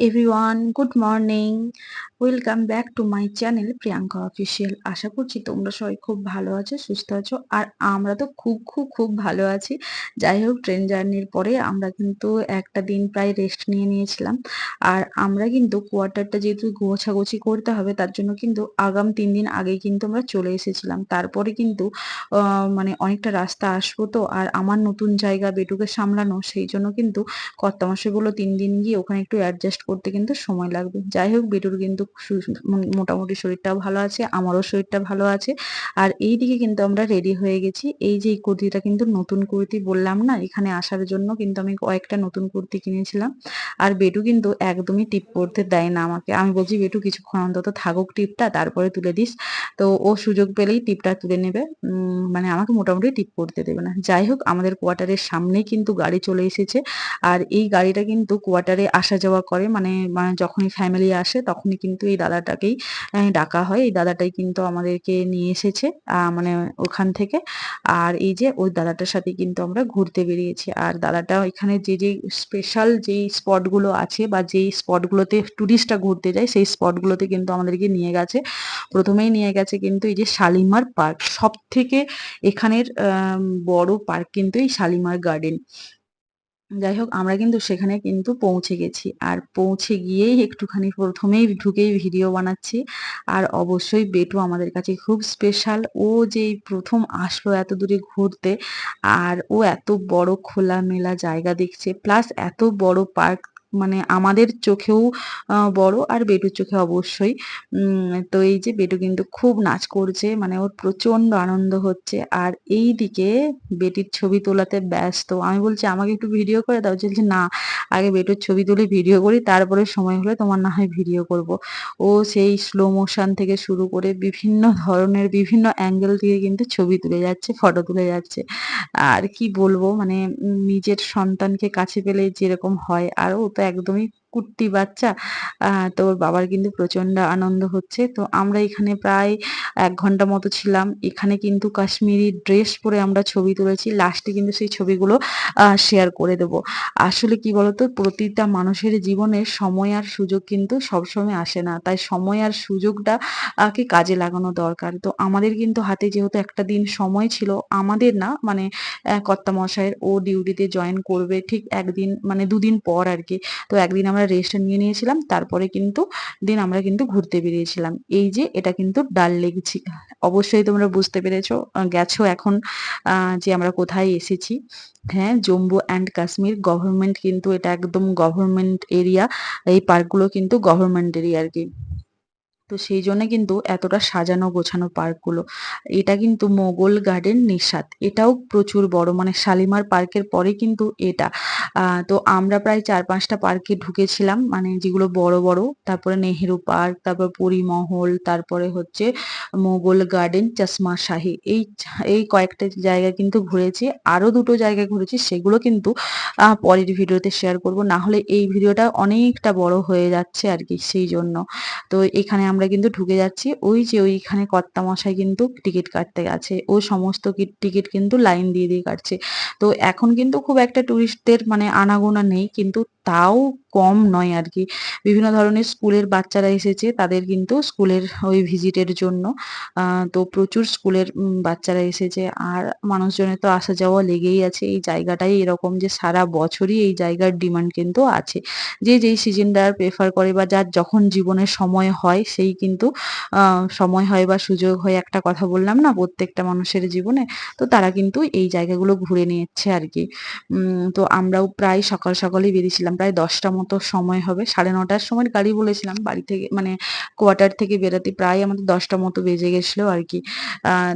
everyone. Good morning. Welcome back to my channel Priyanka official আশা করছি তোমরা সবাই খুব ভালো আছো, সুস্থ আছো, আর আমরা তো খুব খুব খুব ভালো আছি। যাই হোক ট্রেন জার্নির পরে আমরা কিন্তু একটা দিন প্রায় রেস্ট নিয়ে নিয়েছিলাম। আর আমরা কিন্তু কোয়ার্টারটা যেহেতু গোছাগুছি করতে হবে, তার জন্য কিন্তু আগাম তিন দিন আগেই কিন্তু আমরা চলে এসেছিলাম। তারপরে কিন্তু মানে অনেকটা রাস্তা আসব তো, আর আমার নতুন জায়গা বেটুকে সামলানো, সেই জন্য কিন্তু কর্তামশাইগুলো তিন দিন গিয়ে ওখানে একটু অ্যাডজাস্ট করতে কিন্তু সময় লাগবে। যাই হোক, বেটুর কিন্তু মোটামুটি শরীরটাও ভালো আছে, আমারও শরীরটা ভালো আছে। আর এই দিকে কিন্তু আমরা রেডি হয়ে গেছি। এই যে এই কুর্তিটা কিন্তু নতুন কুর্তি বললাম না, এখানে আসার জন্য কিন্তু আমি কয়েকটা নতুন কুর্তি কিনেছিলাম। আর বেটু কিন্তু একদমই টিপ পরতে দেয় না আমাকে। আমি বলছি বেটু কিছুক্ষণ অন্তত থাকুক টিপটা, তারপরে তুলে দিস। তো ও সুযোগ পেলেই টিপটা তুলে নেবে। মানে আমাকে মোটামুটি টিপ পরতে দেবে না। যাই হোক, আমাদের কোয়ার্টারের সামনেই কিন্তু গাড়ি চলে এসেছে। আর এই গাড়িটা কিন্তু কোয়ার্টারে আসা যাওয়া করে। মানে মানে যখনই ফ্যামিলি আসে, তখনই কিন্তু এই দাদাটাকেই ডাকা হয়। এই দাদাটাই কিন্তু আমাদেরকে নিয়ে এসেছে মানে ওখান থেকে। আর এই যে ওই দাদাটার সাথে কিন্তু আমরা ঘুরতে বেরিয়েছি। আর দাদাটা এখানে যে যে স্পেশাল যেই স্পটগুলো আছে বা যেই স্পটগুলোতে টুরিস্টরা ঘুরতে যায়, সেই স্পটগুলোতে কিন্তু আমাদেরকে নিয়ে গেছে। প্রথমেই নিয়ে গেছে কিন্তু এই যে শালিমার পার্ক। সব থেকে এখানের বড় পার্ক কিন্তু এই শালিমার গার্ডেন। যাই হোক, আমরা কিন্তু সেখানে কিন্তু পৌঁছে গেছি। আর পৌঁছে গিয়েই একটুখানি প্রথমেই ঢুকেই ভিডিও বানাচ্ছি। আর অবশ্যই বেটু আমাদের কাছে খুব স্পেশাল ও যেই প্রথম আসলো এত দূরে ঘুরতে, আর ও এত বড় খোলামেলা জায়গা দেখছে প্লাস এত বড় পার্ক মানে আমাদের চোখেও বড় আর বেটুর চোখে অবশ্যই। তো এই যে বেটু কিন্তু খুব নাচ করছে মানে ওর প্রচণ্ড আনন্দ হচ্ছে। আর এই দিকে বেটির ছবি তোলাতে ব্যস্ত। আমি বলছি, আমাকে একটু ভিডিও করে দাও। বলছে, না, আগে বেটুর ছবি তুলে, ভিডিও করি, তারপরে সময় হলে তোমার না হয় ভিডিও করব। ও সেই স্লো মোশন থেকে শুরু করে বিভিন্ন ধরনের, বিভিন্ন অ্যাঙ্গেল থেকে কিন্তু ছবি তুলে যাচ্ছে ফটো তুলে যাচ্ছে। আর কি বলব মানে নিজের সন্তানকে কাছে পেলে যেরকম হয় আর ও তো একদমই কুট্টি বাচ্চা তো ওর বাবার কিন্তু প্রচণ্ড আনন্দ হচ্ছে। তো আমরা এখানে প্রায় এক ঘণ্টা মতো ছিলাম। এখানে কিন্তু কাশ্মীরি ড্রেস পরে আমরা ছবি তুলেছি। লাস্টে কিন্তু সেই ছবিগুলো শেয়ার করে দেব। আসলে কি বলতো? প্রতিটা মানুষের জীবনে সময় আর সুযোগ কিন্তু সবসময় আসে না। তাই সময় আর সুযোগটা কে কাজে লাগানো দরকার। তো আমাদের কিন্তু হাতে যেহেতু একটা দিন সময় ছিল, আমাদের না মানে কর্তা মশাইয়ের ও ডিউটিতে জয়েন করবে ঠিক একদিন মানে দুদিন পর আর কি। তো একদিন আমরা রেস্ট নিয়ে নিয়েছিলাম। তারপরে কিন্তু দিন আমরা কিন্তু ঘুরতে বেরিয়েছিলাম। এই যে এটা কিন্তু ডাল লেক অবশ্যই তোমরা বুঝতে পেরেছ। গেছো এখন যে আমরা কোথায় এসেছি। হ্যাঁ জম্মু অ্যান্ড কাশ্মীর গভর্নমেন্ট কিন্তু এটা একদম গভর্নমেন্ট এরিয়া এই পার্কগুলো কিন্তু গভর্নমেন্ট এরিয়া আর কি। তো সেই জন্য কিন্তু এতটা সাজানো গোছানো পার্কগুলো। এটা কিন্তু মোগল গার্ডেন নিশাত এটাও প্রচুর বড় মানে শালিমার পার্কের পরে কিন্তু এটা। তো আমরা প্রায় চার পাঁচটা পার্কে ঢুকেছিলাম মানে যেগুলো বড় বড়। তারপরে নেহেরু পার্ক, তারপর পরিমহল তারপরে হচ্ছে মোগল গার্ডেন চশমা শাহী। এই এই কয়েকটা জায়গা কিন্তু ঘুরেছি। আরও দুটো জায়গায় ঘুরেছি, সেগুলো কিন্তু পরের ভিডিওতে শেয়ার করব। না হলে এই ভিডিওটা অনেকটা বড় হয়ে যাচ্ছে আর কি, সেই জন্য। তো এখানে আমরা কিন্তু ঢুকে যাচ্ছি। ওই যে ওইখানে কর্তা মশাই কিন্তু টিকিট কাটতে গেছে। ও সমস্ত টিকিট কিন্তু লাইন দিয়ে দিয়ে কাটছে। তো এখন কিন্তু খুব একটা টুরিস্টদের মানে আনাগোনা নেই। কিন্তু তাও কম নয় আর কি। বিভিন্ন ধরনের স্কুলের বাচ্চারা এসেছে। তাদের কিন্তু স্কুলের ওই ভিজিটের জন্য। তো প্রচুর স্কুলের বাচ্চারা এসেছে। আর মানুষজনের তো আসা যাওয়া লেগেই আছে। এই জায়গাটাই এরকম যে সারা বছরই এই জায়গার ডিমান্ড কিন্তু আছে। যে যেই সিজনটা প্রেফার করে বা যার যখন জীবনের সময় হয়, সেই কিন্তু সময় হয় বা সুযোগ হয় একটা কথা বললাম না প্রত্যেকটা মানুষের জীবনে, তো তারা কিন্তু এই জায়গাগুলো ঘুরে নিচ্ছে আর কি। তো আমরাও প্রায় সকাল সকালেই বেরিয়েছিলাম, প্রায় দশটা মতো সময় হবে, সাড়ে নটার সময় গাড়ি বলেছিলাম, বাড়ি থেকে মানে কোয়ার্টার থেকে বেরোতে প্রায় আমাদের দশটা মতো বেজে গেছিল আর কি।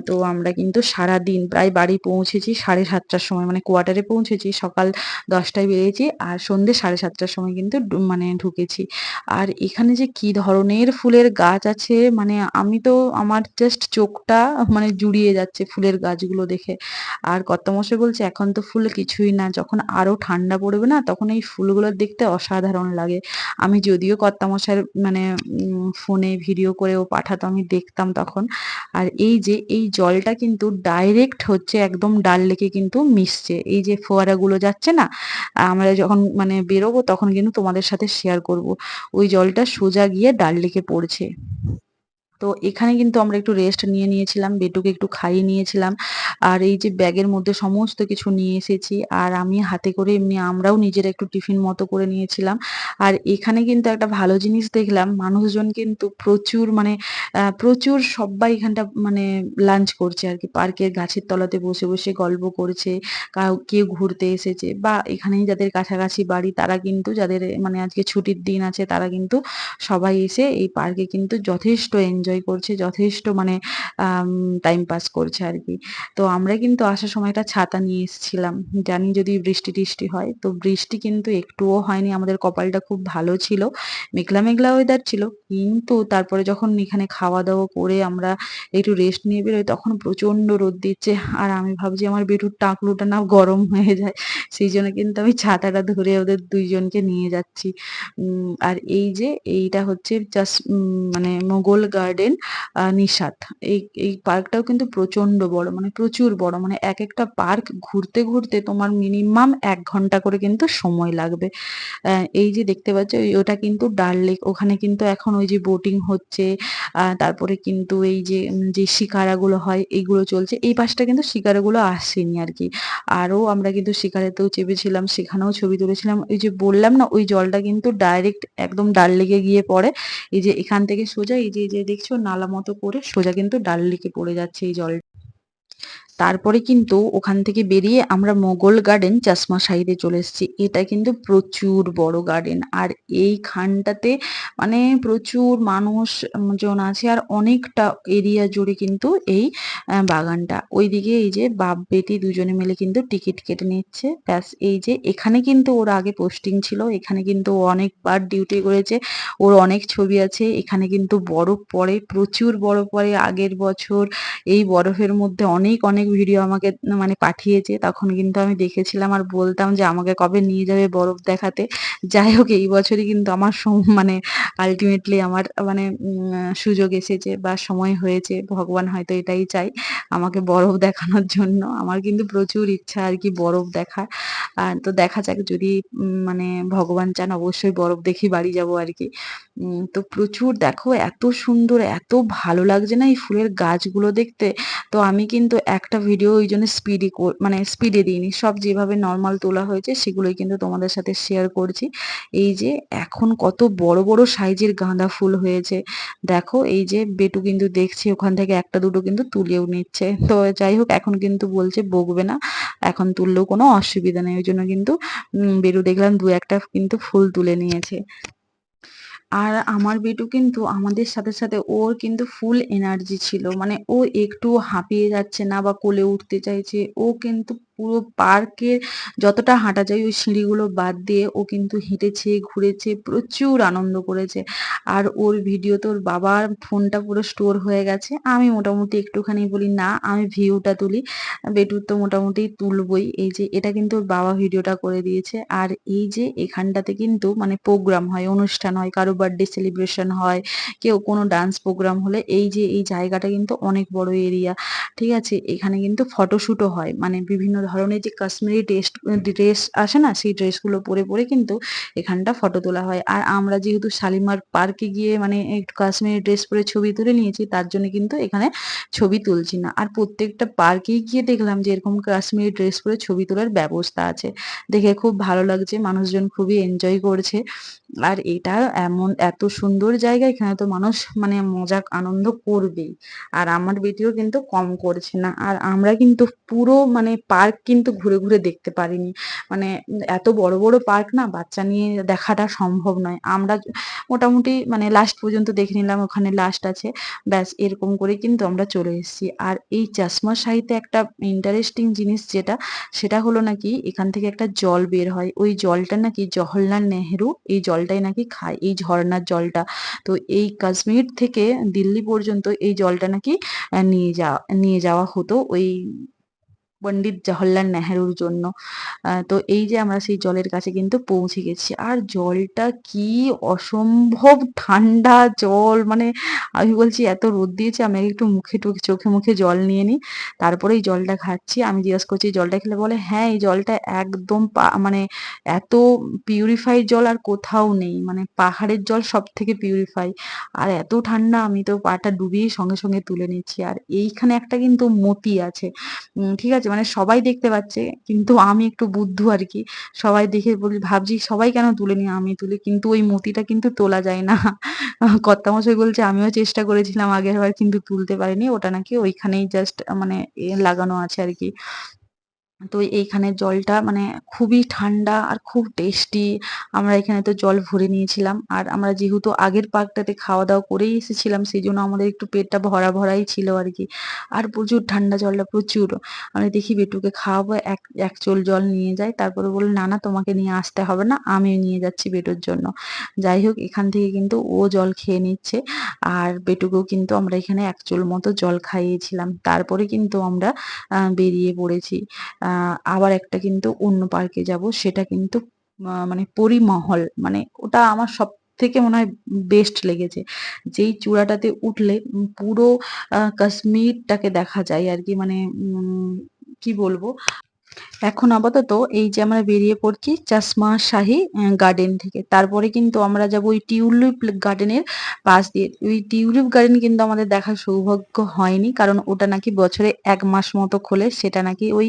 তো আমরা কিন্তু সারা দিন প্রায় বাড়ি পৌঁছেছি সাড়ে সাতটার সময় মানে কোয়ার্টারে পৌঁছেছি, সকাল দশটায় বেরিয়েছি আর সন্ধ্যে সাড়ে সাতটার সময় কিন্তু মানে ঢুকেছি। আর এখানে যে কি ধরনের ফুলের গাছ আছে মানে আমি তো আমার জাস্ট চোখটা মানে জুড়িয়ে যাচ্ছে ফুলের গাছগুলো দেখে। আর কর্তামশাই বলছে, এখন তো ফুল কিছুই না, যখন আরও ঠান্ডা পড়বে না, তখন এই ফুলগুলো দেখতে অসাধারণ লাগে। আমি যদিও কর্তামশাইয়ের মানে ফোনে ভিডিও করেও পাঠাতো, আমি দেখতাম তখন। আর এই যে, এই জলটা কিন্তু ডাইরেক্ট হচ্ছে একদম ডাল লেকে কিন্তু মিশছে। এই যে ফোয়ারাগুলো যাচ্ছে না, আমরা যখন মানে বেরোবো তখন কিন্তু তোমাদের সাথে শেয়ার করব। ওই জলটা সোজা গিয়ে ডাল লেকে পড়ছে। তো এখানে কিন্তু আমরা একটু রেস্ট নিয়ে নিয়েছিলাম, বেটুকে একটু খাইয়ে নিয়েছিলাম। আর এই যে ব্যাগের মধ্যে সমস্ত কিছু নিয়ে এসেছি, আর আমি হাতে করে এমনি আমরাও নিজের একটু টিফিন মতো করে নিয়েছিলাম। আর এখানে কিন্তু একটা ভালো জিনিস দেখলাম, মানুষজন কিন্তু প্রচুর মানে প্রচুর সবাই এখানটা মানে লাঞ্চ করছে আর কি। পার্কের গাছের তলাতে বসে বসে গল্প করছে, কাউ ঘুরতে এসেছে বা এখানেই যাদের কাছাকাছি বাড়ি, তারা কিন্তু যাদের মানে আজকে ছুটির দিন আছে, তারা কিন্তু সবাই এসে এই পার্কে কিন্তু যথেষ্ট এনজয় করছে, যথেষ্ট মানে টাইম পাস করছে আর কি তো আমরা কিন্তু আসার সময় একটা ছাতা নিয়ে এসেছিলাম। জানি যদি বৃষ্টি টিষ্টি হয়। তো বৃষ্টি কিন্তু একটুও হয়নি, আমাদের কপালটা খুব ভালো ছিল। মেঘলা মেঘলা ওয়েদার ছিল। কিন্তু তারপরে যখন এখানে খাওয়া দাওয়া করে আমরা একটু রেস্ট নিয়ে বেরোই, তখন প্রচণ্ড রোদ দিচ্ছে। আর আমি ভাবছি আমার বেটুর টাকলুটা না গরম হয়ে যায়। সেই জন্য কিন্তু আমি ছাতাটা ধরে ওদের দুইজনকে নিয়ে যাচ্ছি। আর এই যে, এইটা হচ্ছে জাস্ট মানে মোগল গার্ডেন নিশাত এই এই পার্কটাও কিন্তু প্রচণ্ড বড় মানে প্রচুর বড় মানে এক একটা পার্ক ঘুরতে ঘুরতে তোমার মিনিমাম এক ঘণ্টা করে কিন্তু সময় লাগবে। এই যে দেখতে পাচ্ছ ওটা কিন্তু ডাল লেক, ওখানে কিন্তু এখন ওই যে বোটিং হচ্ছে তারপরে কিন্তু এই যে যে শিকারাগুলো হয়, এইগুলো চলছে। এই পাশটা কিন্তু শিকারাগুলো আসেনি আর কি। আরও আমরা কিন্তু শিকারেতেও চেপেছিলাম, সেখানেও ছবি তুলেছিলাম। ওই যে বললাম না, ওই জলটা কিন্তু ডাইরেক্ট একদম ডাল লেগে গিয়ে পড়ে। এই যে এখান থেকে সোজা, এই যে যে দেখছ নালা মতো করে সোজা কিন্তু ডাল লেকে পড়ে যাচ্ছে এই জল তারপরে কিন্তু ওখান থেকে বেরিয়ে আমরা মোগল গার্ডেন চশমা সাইডে চলে এসেছি। এটা কিন্তু প্রচুর বড় গার্ডেন আর এই খানটাতে মানে প্রচুর মানুষ জন আছে আর অনেকটা এরিয়া জুড়ে কিন্তু এই বাগানটা। ওইদিকে এই যে বাপ, বেটি দুজনে মিলে কিন্তু টিকিট কেটে নিচ্ছে। ব্যাস, এই যে এখানে কিন্তু ওর আগে পোস্টিং ছিল। এখানে কিন্তু অনেকবার ডিউটি করেছে। ওর অনেক ছবি আছে। এখানে কিন্তু বরফ পড়ে, প্রচুর বরফ পড়ে। আগের বছর এই বরফের মধ্যে অনেক অনেক ভিডিও আমাকে মানে পাঠিয়েছে। তখন কিন্তু আমি দেখেছিলাম আর বলতাম যে আমাকে কবে নিয়ে যাবে বরফ দেখাতে। যাই হোক, এই বছরই কিন্তু আমার মানে আলটিমেটলি আমার মানে সুযোগ এসেছে বা সময় হয়েছে। ভগবান হয়তো এটাই চাই আমাকে বরফ দেখানোর জন্য। আমার কিন্তু প্রচুর ইচ্ছা আর কি বরফ দেখার। আর তো দেখা যাক, যদি মানে ভগবান চান অবশ্যই বরফ দেখি বাড়ি যাব আর কি। তো প্রচুর দেখো, এত সুন্দর, এত ভালো লাগছে না এই ফুলের গাছগুলো দেখতে। তো আমি কিন্তু একটা ভিডিও ওই জন্য স্পিডি মানে স্পিডে দিইনি। সব যেভাবে নর্মাল তোলা হয়েছে, সেগুলোই কিন্তু তোমাদের সাথে শেয়ার করছি। এই যে এখন কত বড় বড় সাইজের গাঁদা ফুল হয়েছে। দেখো, এই যে বেটু কিন্তু দেখছি, ওখান থেকে একটা দুটো কিন্তু তুলেও নিচ্ছে। তো যাই হোক, এখন কিন্তু বলছে বকবে না, এখন তুললেও কোনো অসুবিধা নেই। ওই জন্য কিন্তু বেটু দেখলাম দু একটা কিন্তু ফুল তুলে নিয়েছে। আর আমার বেটু কিন্তু আমাদের সাথে সাথে ওর কিন্তু ফুল এনার্জি ছিল। মানে ও একটু হাঁপিয়ে যাচ্ছে না বা কোলে উঠতে চাইছে। ও কিন্তু পুরো পার্কের যতটা হাঁটা যায় ওই সিঁড়িগুলো বাদ দিয়ে ও কিন্তু হেঁটেছে, ঘুরেছে, প্রচুর আনন্দ করেছে। আর ওর ভিডিও তোর বাবার ফোনটা পুরো স্টোর হয়ে গেছে। আমি মোটামুটি একটুখানি বলি, না, আমি ভিউটা তুলি। বেটুর তো মোটামুটি তুলবই। এই যে, এটা কিন্তু ওর বাবা ভিডিওটা করে দিয়েছে। আর এই যে, এখানটাতে কিন্তু মানে প্রোগ্রাম হয়, অনুষ্ঠান হয়, কারও বার্থডে সেলিব্রেশন হয়, কেউ কোনো ডান্স প্রোগ্রাম হলে এই যে, এই জায়গাটা কিন্তু অনেক বড় এরিয়া ঠিক আছে, এখানে কিন্তু ফটোশ্যুটও হয় মানে বিভিন্ন ধরনের যে কাশ্মীরি ড্রেস ড্রেস আসে না, সেই ড্রেসগুলো পরে পরে কিন্তু এখানটা ফটো তোলা হয়। আর আমরা যেহেতু শালিমার পার্কে গিয়ে মানে একটু কাশ্মীরি ড্রেস পরে ছবি তুলে নিয়েছি, তার জন্য কিন্তু এখানে ছবি তুলছি না। আর প্রত্যেকটা পার্কেই গিয়ে দেখলাম যে এরকম কাশ্মীরি ড্রেস পরে ছবি তোলার ব্যবস্থা আছে। দেখে খুব ভালো লাগছে, মানুষজন খুবই এনজয় করছে। আর এটা এমন এত সুন্দর জায়গা, এখানে তো মানুষ মানে মজা আনন্দ করবেই। আর আমার বেটিও কিন্তু কম করছে না। আর আমরা কিন্তু পুরো মানে পার্ক কিন্তু ঘুরে ঘুরে দেখতে পারিনি। মানে এত বড় বড় পার্ক না, বাচ্চা নিয়ে দেখাটা সম্ভব নয়। আমরা মোটামুটি মানে লাস্ট পর্যন্ত দেখে নিলাম, ওখানে লাস্ট আছে। ব্যাস, এরকম করে কিন্তু আমরা চলে এসেছি। আর এই চশমা শাহিতে একটা ইন্টারেস্টিং জিনিস যেটা, সেটা হলো নাকি এখান থেকে একটা জল বের হয়। ওই জলটা নাকি জওহরলাল নেহেরু, এই জলটাই নাকি খায়, এই ঝর্ণার জলটা। তো এই কাশ্মীর থেকে দিল্লি পর্যন্ত এই জলটা নাকি নিয়ে যাওয়া নিয়ে যাওয়া হতো। ওই পণ্ডিত জওহরলাল নেহেরুর জন্য। তো এই যে আমরা সেই জলের কাছে কিন্তু পৌঁছে গেছি। আর জলটা কি অসম্ভব ঠান্ডা জল মানে আমি বলছি এত রোদ দিয়েছে, আমি একটু মুখে টুখে, চোখে মুখে জল নিয়ে নিই তারপরে এই জলটা খাচ্ছি। আমি জিজ্ঞেস করছি জলটা খেলে? বলে হ্যাঁ এই জলটা একদম মানে এত পিউরিফাইড জল আর কোথাও নেই। মানে পাহাড়ের জল সব থেকে পিউরিফাই আর এত ঠান্ডা, আমি তো পাটা ডুবিয়ে সঙ্গে সঙ্গে তুলে নিচ্ছি। আর এইখানে একটা কিন্তু মতি আছে। ঠিক আছে? মানে সবাই দেখতে পাচ্ছে, কিন্তু আমি একটু বুদ্ধু আর কি। সবাই দেখে বলি, ভাবছি সবাই কেন তুলে নি আমি তুলি, কিন্তু ওই মতিটা কিন্তু তোলা যায় না। কর্তামশাই বলছে, আমিও চেষ্টা করেছিলাম আগের বার কিন্তু তুলতে পারিনি। ওটা নাকি ওইখানেই জাস্ট মানে লাগানো আছে আর কি। তো এইখানের জলটা মানে খুবই ঠান্ডা আর খুব টেস্টি আমরা এখানে তো জল ভরে নিয়েছিলাম। আর আমরা যেহেতু আগের পার্কটাতে খাওয়া দাওয়া করেই এসেছিলাম সেই জন্য আমাদের একটু পেটটা ভরা ভরাই ছিল আর কি। আর প্রচুর ঠান্ডা জলটা প্রচুর। আমি দেখি বেটুকে খাওয়াবো, এক এক চোল জল নিয়ে যাই তারপরে বলল, না না, তোমাকে নিয়ে আসতে হবে না আমি নিয়ে যাচ্ছি বেটুর জন্য। যাই হোক, এখান থেকে কিন্তু ও জল খেয়ে নিচ্ছে। আর বেটুকেও কিন্তু আমরা এখানে এক চোল মতো জল খাইয়েছিলাম। তারপরে কিন্তু আমরা বেরিয়ে পড়েছি। আবার একটা কিন্তু অন্য পার্কে যাব, সেটা কিন্তু মানে পরিমহল মানে ওটা আমার সব থেকে মনে হয় বেস্ট লেগেছে। যেই চূড়াটাতে উঠলে পুরো কাশ্মীরটাকে দেখা যায় আর কি মানে কি বলব? এখন আপাতত এই যে আমরা বেরিয়ে পড়ছি চশমা শাহী গার্ডেন থেকে। তারপরে কিন্তু আমরা যাব ওই টিউলিপ গার্ডেনের পাশ দিয়ে। ওই টিউলিপ গার্ডেন কিন্তু আমাদের দেখার সৌভাগ্য হয়নি, কারণ ওটা নাকি বছরে এক মাস মতো খোলে। সেটা নাকি ওই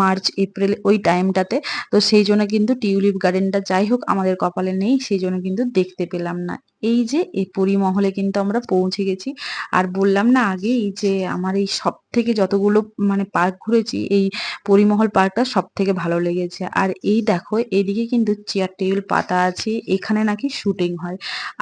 মার্চ, এপ্রিল ওই টাইমটাতে তো সেই জন্য কিন্তু টিউলিপ গার্ডেনটা যাই হোক, আমাদের কপালে নেই, সেই জন্য কিন্তু দেখতে পেলাম না। এই যে এই পরিমহলে কিন্তু আমরা পৌঁছে গেছি। আর বললাম না আগেই যে আমার এই সব থেকে যতগুলো মানে পার্ক ঘুরেছি, এই পরিমহল পার্কটা সব থেকে ভালো লেগেছে। আর এই দেখো, এদিকে কিন্তু চেয়ার টেবিল পাতা আছে, এখানে নাকি শুটিং হয়।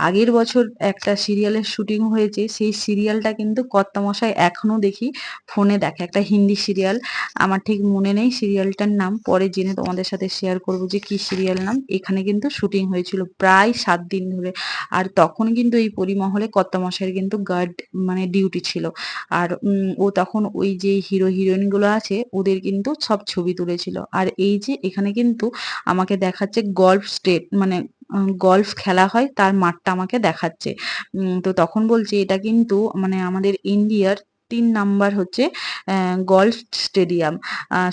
আগের বছর একটা সিরিয়ালের শুটিং হয়েছে, সেই সিরিয়ালটা কিন্তু কর্তামশাই এখনও দেখি ফোনে দেখে। একটা হিন্দি সিরিয়াল আমার ঠিক মনে নেই সিরিয়ালটার নাম, পরে জেনে তোমাদের সাথে শেয়ার করব যে কি সিরিয়াল নাম। এখানে কিন্তু শুটিং হয়েছিল প্রায় সাত দিন ধরে। আর তখন কিন্তু এই পরিমহলে কর্তামশাইয়ের কিন্তু গার্ড মানে ডিউটি ছিল। আর ও তখন ওই যে হিরো হিরোইনগুলো আছে, ওদের কিন্তু সব ছবি তুলেছিল। আর এই যে এখানে কিন্তু আমাকে দেখাচ্ছে গল্ফ স্টেট মানে গল্ফ খেলা হয়, তার মাঠটা আমাকে দেখাচ্ছে। তো তখন বলছে, এটা কিন্তু মানে আমাদের ইন্ডিয়ার তিন নাম্বার হচ্ছে গল্ফ স্টেডিয়াম।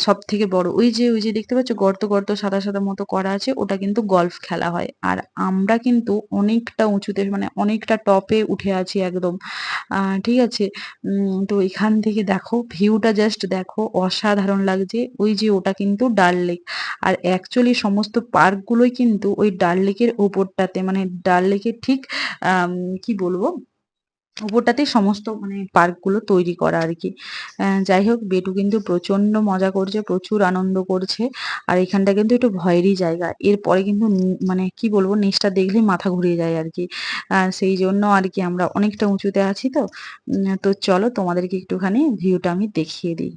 সব থেকে বড়, ওই যে ওই যে দেখতে পাচ্ছ, গর্ত গর্ত সাদা সাদা মতো করা আছে, ওটা কিন্তু গল্ফ খেলা হয়। আর আমরা কিন্তু অনেকটা উঁচুতে মানে অনেকটা টপে উঠে আছি একদম। ঠিক আছে? তো এখান থেকে দেখো, ভিউটা জাস্ট দেখো, অসাধারণ লাগছে। ওই যে, ওটা কিন্তু ডাল লেক। আর অ্যাকচুয়ালি সমস্ত পার্কগুলোই কিন্তু ওই ডাল লেকের ওপরটাতে মানে ডাল লেকের ঠিক কি বলব? উপরটাতেই সমস্ত মানে পার্কগুলো তৈরি করা আর কি যাই হোক, বেটু কিন্তু প্রচণ্ড মজা করছে, প্রচুর আনন্দ করছে। আর এখানটা কিন্তু একটু ভয়েরই জায়গা। এরপরে কিন্তু মানে কি বলব, নেক্সটটা দেখলেই মাথা ঘুরিয়ে যায় আর কি সেই জন্য আর কি আমরা অনেকটা উঁচুতে আছি তো। তো চলো তোমাদেরকে একটুখানি ভিউটা আমি দেখিয়ে দিই।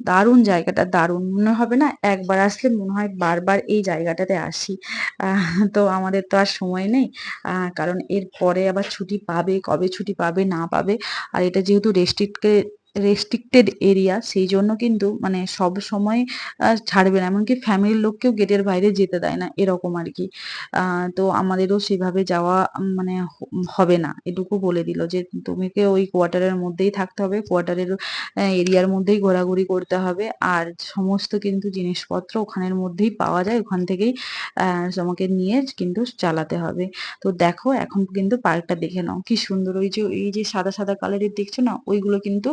দারুণ জায়গাটা, দারুণ। মনে হবে না একবার আসলে মনে হয় বারবার এই জায়গাটাতে আসি। তো আমাদের তো আর সময় নেই। কারণ এর পরে আবার ছুটি পাবে, কবে ছুটি পাবে, না পাবে। আর এটা যেহেতু রেস্ট্রিক্টেড রেস্ট্রিক্টেড এরিয়া সেই জন্য কিন্তু মানে সব সময় ছাড়বে না। এমনকি ফ্যামিলির লোককেও গেটের বাইরে যেতে দেয় না, এরকম আর কি। তো আমাদেরও সেভাবে যাওয়া মানে হবে না। এটুকু বলে দিল যে, তোমাকে ওই কোয়ার্টারের মধ্যেই থাকতে হবে। কোয়ার্টারের এরিয়ার মধ্যেই ঘোরাঘুরি করতে হবে। আর সমস্ত কিন্তু জিনিসপত্র ওখানের মধ্যেই পাওয়া যায়। ওখান থেকেই তোমাকে নিয়ে কিন্তু চালাতে হবে। তো দেখো, এখন কিন্তু পার্কটা দেখে নাও। কি সুন্দর। ওই যে, এই যে সাদা সাদা কালারের দেখছ না? ওইগুলো কিন্তু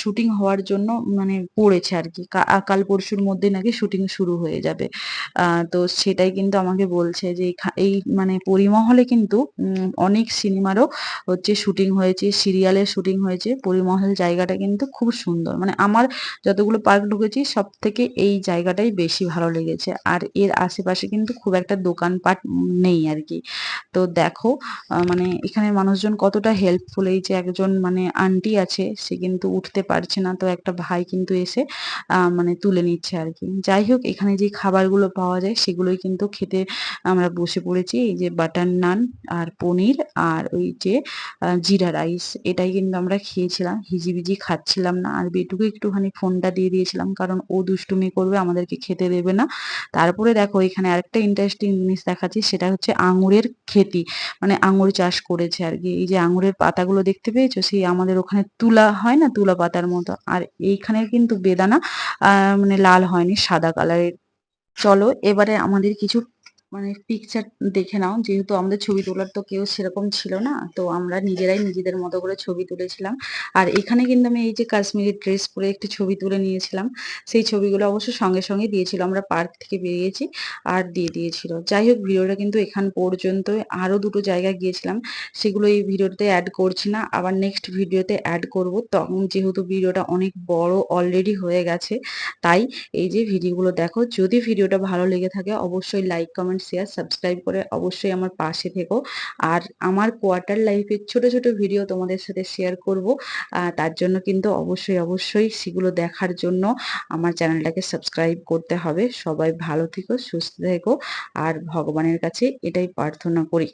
শুটিং হওয়ার জন্য মানে পড়েছে আর কি। কাল পরশুর মধ্যে নাকি শুটিং শুরু হয়ে যাবে। তো সেটাই কিন্তু আমাকে বলছে যে এই মানে পরিমহলে কিন্তু অনেক সিনেমারও হচ্ছে শুটিং হয়েছে সিরিয়ালের শুটিং হয়েছে। পরিমহল জায়গাটা কিন্তু খুব সুন্দর। মানে আমার যতগুলো পার্ক ঢুকেছি সব থেকে এই জায়গাটাই বেশি ভালো লেগেছে। আর এর আশেপাশে কিন্তু খুব একটা দোকানপাট নেই আর কি। তো দেখো মানে এখানে মানুষজন কতটা হেল্পফুল এই যে একজন মানে আন্টি আছে, সে কিন্তু উঠতে পারছে না। তো একটা ভাই কিন্তু এসে মানে তুলে নিচ্ছে আর কি যাই হোক, এখানে যে খাবারগুলো পাওয়া যায়, সেগুলোই কিন্তু খেতে আমরা বসে পড়েছি। এই যে বাটার নান আর পনির আর ওই যে জিরা রাইস, এটাই কিন্তু আমরা খেয়েছিলাম। হিজিবিজি খাচ্ছিলাম না। আর বেটুকে একটুখানি ফোনটা দিয়ে দিয়েছিলাম, কারণ ও দুষ্টুমি করবে, আমাদেরকে খেতে দেবে না। তারপরে দেখো, এখানে আরেকটা ইন্টারেস্টিং জিনিস দেখাচ্ছি, সেটা হচ্ছে আঙুরের খেতি। মানে আঙুর চাষ করেছে আর কি এই যে আঙুরের পাতাগুলো দেখতে পেয়েছ? সেই আমাদের ওখানে তুলা হয় না? তুলা পাতার মতো। আর এইখানের কিন্তু বেদানা মানে লাল হয়নি, সাদা কালারের। চলো, এবারে আমাদের কিছু মানে পিকচার দেখে নাও। যেহেতু আমাদের ছবি তোলার তো কেউ সেরকম ছিল না, তো আমরা নিজেরাই নিজেদের মতো করে ছবি তুলেছিলাম। আর এখানে কিন্তু আমি এই যে কাশ্মীরি ড্রেস পরে একটি ছবি তুলে নিয়েছিলাম, সেই ছবিগুলো অবশ্য সঙ্গে সঙ্গে দিয়েছিল। আমরা পার্ক থেকে বেরিয়েছি আর দিয়ে দিয়েছিল। যাই হোক, ভিডিওটা কিন্তু এখান পর্যন্ত আরও দুটো জায়গায় গিয়েছিলাম, সেগুলো এই ভিডিওতে অ্যাড করছি না। আবার নেক্সট ভিডিওতে অ্যাড করব। তখন যেহেতু ভিডিওটা অনেক বড় অলরেডি হয়ে গেছে, তাই এই যে ভিডিওগুলো দেখো। যদি ভিডিওটা ভালো লেগে থাকে, অবশ্যই লাইক শেয়ার সাবস্ক্রাইব করে অবশ্যই আমার পাশে থেকো। আর আমার কোয়ার্টার লাইফের ছোট ছোট ভিডিও তোমাদের সাথে শেয়ার করব। তার জন্য কিন্তু অবশ্যই অবশ্যই সেগুলো দেখার জন্য আমার চ্যানেলটাকে সাবস্ক্রাইব করতে হবে। সবাই ভালো থেকো, সুস্থ থেকো। আর ভগবানের কাছে এটাই প্রার্থনা করি।